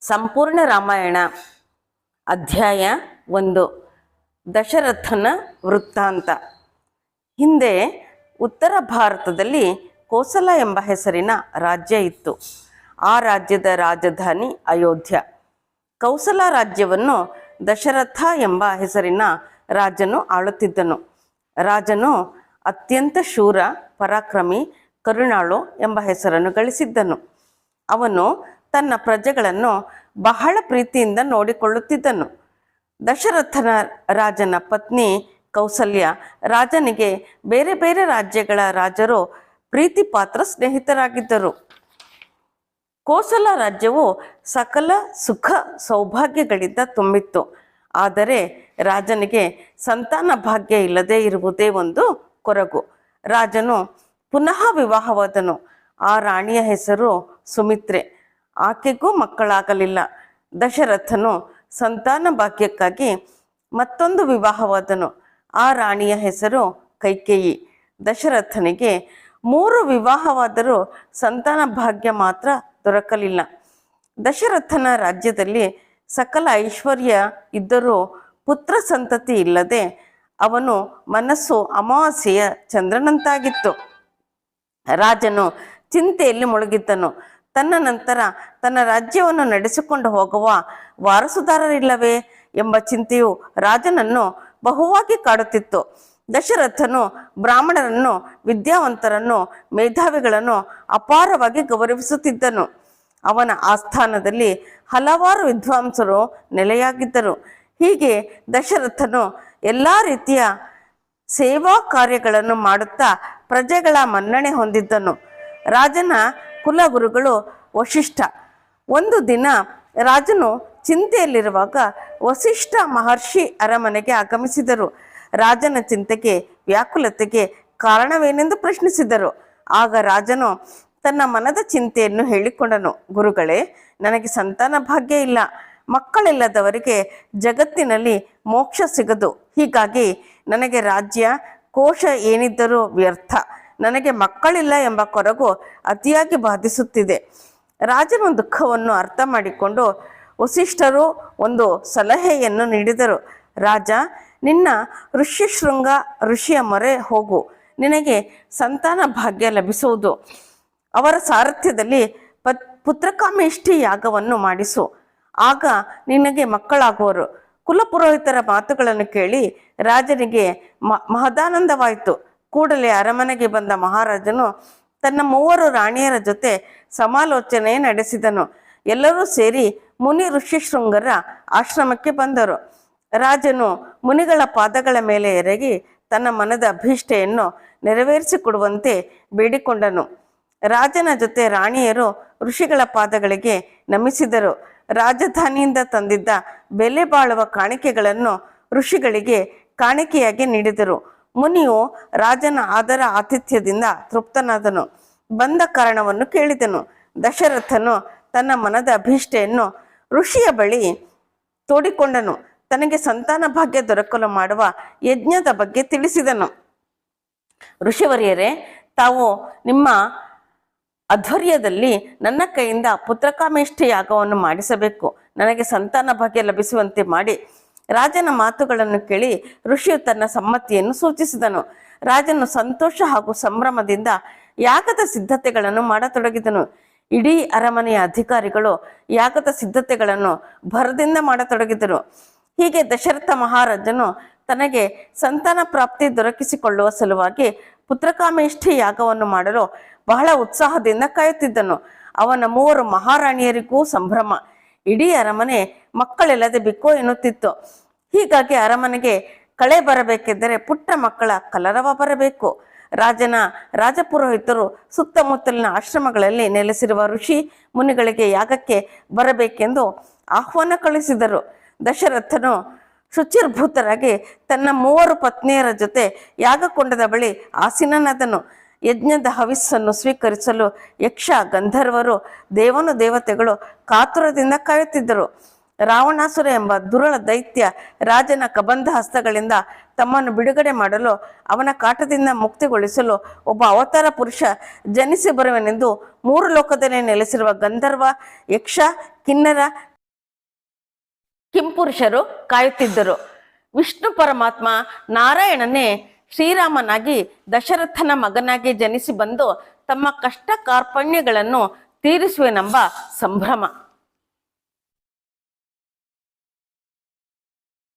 ಸಂಪೂರ್ಣ ರಾಮಾಯಣ ಅಧ್ಯಾಯ ಒಂದು ದಶರಥನ ವೃತ್ತಾಂತ ಹಿಂದೆ ಉತ್ತರ ಭಾರತದಲ್ಲಿ ಕೋಸಲ ಎಂಬ ಹೆಸರಿನ ರಾಜ್ಯ ಇತ್ತು. ಆ ರಾಜ್ಯದ ರಾಜಧಾನಿ ಅಯೋಧ್ಯ. ಕೌಸಲ ರಾಜ್ಯವನ್ನು ದಶರಥ ಎಂಬ ಹೆಸರಿನ ರಾಜನು ಆಳುತ್ತಿದ್ದನು. ರಾಜನು ಅತ್ಯಂತ ಶೂರ, ಪರಾಕ್ರಮಿ, ಕರುಣಾಳು ಎಂಬ ಹೆಸರನ್ನು ಗಳಿಸಿದ್ದನು. ಅವನು ತನ್ನ ಪ್ರಜೆಗಳನ್ನು ಬಹಳ ಪ್ರೀತಿಯಿಂದ ನೋಡಿಕೊಳ್ಳುತ್ತಿದ್ದನು. ದಶರಥನ ರಾಜನ ಪತ್ನಿ ಕೌಸಲ್ಯ ರಾಜನಿಗೆ ಬೇರೆ ಬೇರೆ ರಾಜ್ಯಗಳ ರಾಜರು ಪ್ರೀತಿ ಪಾತ್ರ ಸ್ನೇಹಿತರಾಗಿದ್ದರು. ಕೋಸಲ ರಾಜ್ಯವು ಸಕಲ ಸುಖ ಸೌಭಾಗ್ಯಗಳಿಂದ ತುಂಬಿತ್ತು. ಆದರೆ ರಾಜನಿಗೆ ಸಂತಾನ ಭಾಗ್ಯ ಇಲ್ಲದೆ ಇರುವುದೇ ಒಂದು ಕೊರಗು. ರಾಜನು ಪುನಃ ವಿವಾಹವಾದನು. ಆ ರಾಣಿಯ ಹೆಸರು ಸುಮಿತ್ರೆ. ಆಕೆಗೂ ಮಕ್ಕಳಾಗಲಿಲ್ಲ. ದಶರಥನು ಸಂತಾನ ಭಾಗ್ಯಕ್ಕಾಗಿ ಮತ್ತೊಂದು ವಿವಾಹವಾದನು. ಆ ರಾಣಿಯ ಹೆಸರು ಕೈಕೇಯಿ. ದಶರಥನಿಗೆ ಮೂರು ವಿವಾಹವಾದರೂ ಸಂತಾನ ಭಾಗ್ಯ ಮಾತ್ರ ದೊರಕಲಿಲ್ಲ. ದಶರಥನ ರಾಜ್ಯದಲ್ಲಿ ಸಕಲ ಐಶ್ವರ್ಯ ಇದ್ದರೂ ಪುತ್ರ ಸಂತತಿ ಇಲ್ಲದೆ ಅವನು ಮನಸ್ಸು ಅಮಾವಾಸ್ಯೆಯ ಚಂದ್ರನಂತಾಗಿತ್ತು. ರಾಜನು ಚಿಂತೆಯಲ್ಲಿ ಮುಳುಗಿದ್ದನು. ತನ್ನ ನಂತರ ತನ್ನ ರಾಜ್ಯವನ್ನು ನಡೆಸಿಕೊಂಡು ಹೋಗುವ ವಾರಸುದಾರರಿಲ್ಲವೇ ಎಂಬ ಚಿಂತೆಯು ರಾಜನನ್ನು ಬಹುವಾಗಿ ಕಾಡುತ್ತಿತ್ತು. ದಶರಥನು ಬ್ರಾಹ್ಮಣರನ್ನು, ವಿದ್ಯಾವಂತರನ್ನು, ಮೇಧಾವಿಗಳನ್ನು ಅಪಾರವಾಗಿ ಗೌರವಿಸುತ್ತಿದ್ದನು. ಅವನ ಆಸ್ಥಾನದಲ್ಲಿ ಹಲವಾರು ವಿದ್ವಾಂಸರು ನೆಲೆಯಾಗಿದ್ದರು. ಹೀಗೆ ದಶರಥನು ಎಲ್ಲ ರೀತಿಯ ಸೇವಾ ಕಾರ್ಯಗಳನ್ನು ಮಾಡುತ್ತಾ ಪ್ರಜೆಗಳ ಮನ್ನಣೆ ಹೊಂದಿದ್ದನು. ರಾಜನ ಕುಲಗುರುಗಳು ವಶಿಷ್ಠ ಒಂದು ದಿನ ರಾಜನು ಚಿಂತೆಯಲ್ಲಿರುವಾಗ ವಸಿಷ್ಠ ಮಹರ್ಷಿ ಅರಮನೆಗೆ ಆಗಮಿಸಿದರು. ರಾಜನ ಚಿಂತೆಗೆ, ವ್ಯಾಕುಲತೆಗೆ ಕಾರಣವೇನೆಂದು ಪ್ರಶ್ನಿಸಿದರು. ಆಗ ರಾಜನು ತನ್ನ ಮನದ ಚಿಂತೆಯನ್ನು ಹೇಳಿಕೊಂಡನು. ಗುರುಗಳೇ, ನನಗೆ ಸಂತಾನ ಭಾಗ್ಯ ಇಲ್ಲ. ಮಕ್ಕಳಿಲ್ಲದವರಿಗೆ ಜಗತ್ತಿನಲ್ಲಿ ಮೋಕ್ಷ ಸಿಗದು. ಹೀಗಾಗಿ ನನಗೆ ರಾಜ್ಯ, ಕೋಶ ಏನಿದ್ದರೂ ವ್ಯರ್ಥ. ನನಗೆ ಮಕ್ಕಳಿಲ್ಲ ಎಂಬ ಕೊರಗು ಅತಿಯಾಗಿ ಬಾಧಿಸುತ್ತಿದೆ. ರಾಜನ ದುಃಖವನ್ನು ಅರ್ಥ ಮಾಡಿಕೊಂಡು ವಸಿಷ್ಠರು ಒಂದು ಸಲಹೆಯನ್ನು ನೀಡಿದರು. ರಾಜ, ನಿನ್ನ ಋಷ್ಯಶೃಂಗ ಋಷಿಯ ಮೊರೆ ಹೋಗು. ನಿನಗೆ ಸಂತಾನ ಭಾಗ್ಯ ಲಭಿಸುವುದು. ಅವರ ಸಾರಥ್ಯದಲ್ಲಿ ಪತ್ ಪುತ್ರಕಾಮೇಷ್ಠಿ ಯಾಗವನ್ನು ಮಾಡಿಸು. ಆಗ ನಿನಗೆ ಮಕ್ಕಳಾಗುವರು. ಕುಲಪುರೋಹಿತರ ಮಾತುಗಳನ್ನು ಕೇಳಿ ರಾಜನಿಗೆ ಮಹದಾನಂದವಾಯಿತು. ಕೂಡಲೇ ಅರಮನೆಗೆ ಬಂದ ಮಹಾರಾಜನು ತನ್ನ ಮೂವರು ರಾಣಿಯರ ಜೊತೆ ಸಮಾಲೋಚನೆ ನಡೆಸಿದನು. ಎಲ್ಲರೂ ಸೇರಿ ಮುನಿ ಋಷಿಶೃಂಗರ ಆಶ್ರಮಕ್ಕೆ ಬಂದರು. ರಾಜನು ಮುನಿಗಳ ಪಾದಗಳ ಮೇಲೆ ಎರಗಿ ತನ್ನ ಮನದ ಅಭೀಷ್ಟೆಯನ್ನು ನೆರವೇರಿಸಿಕೊಡುವಂತೆ ಬೇಡಿಕೊಂಡನು. ರಾಜನ ಜೊತೆ ರಾಣಿಯರು ಋಷಿಗಳ ಪಾದಗಳಿಗೆ ನಮಿಸಿದರು. ರಾಜಧಾನಿಯಿಂದ ತಂದಿದ್ದ ಬೆಲೆ ಬಾಳುವ ಕಾಣಿಕೆಗಳನ್ನು ಋಷಿಗಳಿಗೆ ಕಾಣಿಕೆಯಾಗಿ ನೀಡಿದರು. ಮುನಿಯು ರಾಜನ ಆದರ ಆತಿಥ್ಯದಿಂದ ತೃಪ್ತನಾದನು. ಬಂದ ಕಾರಣವನ್ನು ಕೇಳಿದನು. ದಶರಥನು ತನ್ನ ಮನದ ಅಭೀಷ್ಟೆಯನ್ನು ಋಷಿಯ ಬಳಿ ತೋಡಿಕೊಂಡನು. ತನಗೆ ಸಂತಾನ ಭಾಗ್ಯ ದೊರಕಲು ಮಾಡುವ ಯಜ್ಞದ ಬಗ್ಗೆ ತಿಳಿಸಿದನು. ಋಷಿವರಿಯರೇ, ತಾವು ನಿಮ್ಮ ಅಧ್ವರ್ಯದಲ್ಲಿ ನನ್ನ ಕೈಯಿಂದ ಪುತ್ರಕಾಮೇಷ್ಠಿ ಯಾಗವನ್ನು ಮಾಡಿಸಬೇಕು. ನನಗೆ ಸಂತಾನ ಭಾಗ್ಯ ಲಭಿಸುವಂತೆ ಮಾಡಿ. ರಾಜನ ಮಾತುಗಳನ್ನು ಕೇಳಿ ಋಷಿಯು ತನ್ನ ಸಮ್ಮತಿಯನ್ನು ಸೂಚಿಸಿದನು. ರಾಜನು ಸಂತೋಷ ಹಾಗೂ ಸಂಭ್ರಮದಿಂದ ಯಾಗದ ಸಿದ್ಧತೆಗಳನ್ನು ಮಾಡತೊಡಗಿದನು. ಇಡೀ ಅರಮನೆಯ ಅಧಿಕಾರಿಗಳು ಯಾಗದ ಸಿದ್ಧತೆಗಳನ್ನು ಭರದಿಂದ ಮಾಡತೊಡಗಿದರು. ಹೀಗೆ ದಶರಥ ಮಹಾರಾಜನು ತನಗೆ ಸಂತಾನ ಪ್ರಾಪ್ತಿ ದೊರಕಿಸಿಕೊಳ್ಳುವ ಸಲುವಾಗಿ ಪುತ್ರಕಾಮೇಷ್ಠಿ ಯಾಗವನ್ನು ಮಾಡಲು ಬಹಳ ಉತ್ಸಾಹದಿಂದ ಕಾಯುತ್ತಿದ್ದನು. ಅವನ ಮೂವರು ಮಹಾರಾಣಿಯರಿಗೂ ಸಂಭ್ರಮ. ಇಡೀ ಅರಮನೆ ಮಕ್ಕಳಿಲ್ಲದೆ ಬಿಕ್ಕೋ ಎನ್ನುತ್ತಿತ್ತು. ಹೀಗಾಗಿ ಅರಮನೆಗೆ ಕಳೆ ಬರಬೇಕೆಂದರೆ ಪುಟ್ಟ ಮಕ್ಕಳ ಕಲರವ ಬರಬೇಕು. ರಾಜನ ರಾಜಪುರೋಹಿತರು ಸುತ್ತಮುತ್ತಲಿನ ಆಶ್ರಮಗಳಲ್ಲಿ ನೆಲೆಸಿರುವ ಋಷಿ ಮುನಿಗಳಿಗೆ ಯಾಗಕ್ಕೆ ಬರಬೇಕೆಂದು ಆಹ್ವಾನ ಕಳಿಸಿದರು. ದಶರಥನು ಶುಚಿರ್ಭೂತರಾಗಿ ತನ್ನ ಮೂವರು ಪತ್ನಿಯರ ಜೊತೆ ಯಾಗಕೊಂಡದ ಬಳಿ ಆಸೀನನಾದನು. ಯಜ್ಞದ ಹವಿಸ್ಸನ್ನು ಸ್ವೀಕರಿಸಲು ಯಕ್ಷ ಗಂಧರ್ವರು ದೇವನು ದೇವತೆಗಳು ಕಾತುರದಿಂದ ಕಾಯುತ್ತಿದ್ದರು. ರಾವಣಾಸುರ ಎಂಬ ದುರಳ ದೈತ್ಯ ರಾಜನ ಕಬಂಧ ಹಸ್ತಗಳಿಂದ ತಮ್ಮನ್ನು ಬಿಡುಗಡೆ ಮಾಡಲು, ಅವನ ಕಾಟದಿಂದ ಮುಕ್ತಿಗೊಳಿಸಲು ಒಬ್ಬ ಅವತಾರ ಪುರುಷ ಜನಿಸಿ ಬರುವನೆಂದು ಮೂರು ಲೋಕದಲ್ಲಿ ನೆಲೆಸಿರುವ ಗಂಧರ್ವ, ಯಕ್ಷ, ಕಿನ್ನರ, ಕಿಂಪುರುಷರು ಕಾಯುತ್ತಿದ್ದರು. ವಿಷ್ಣು ಪರಮಾತ್ಮ ನಾರಾಯಣನೇ ಶ್ರೀರಾಮನಾಗಿ, ದಶರಥನ ಮಗನಾಗಿ ಜನಿಸಿ ಬಂದು ತಮ್ಮ ಕಷ್ಟ ಕಾರ್ಪಣ್ಯಗಳನ್ನು ತೀರಿಸುವೆನೆಂಬ ಸಂಭ್ರಮ.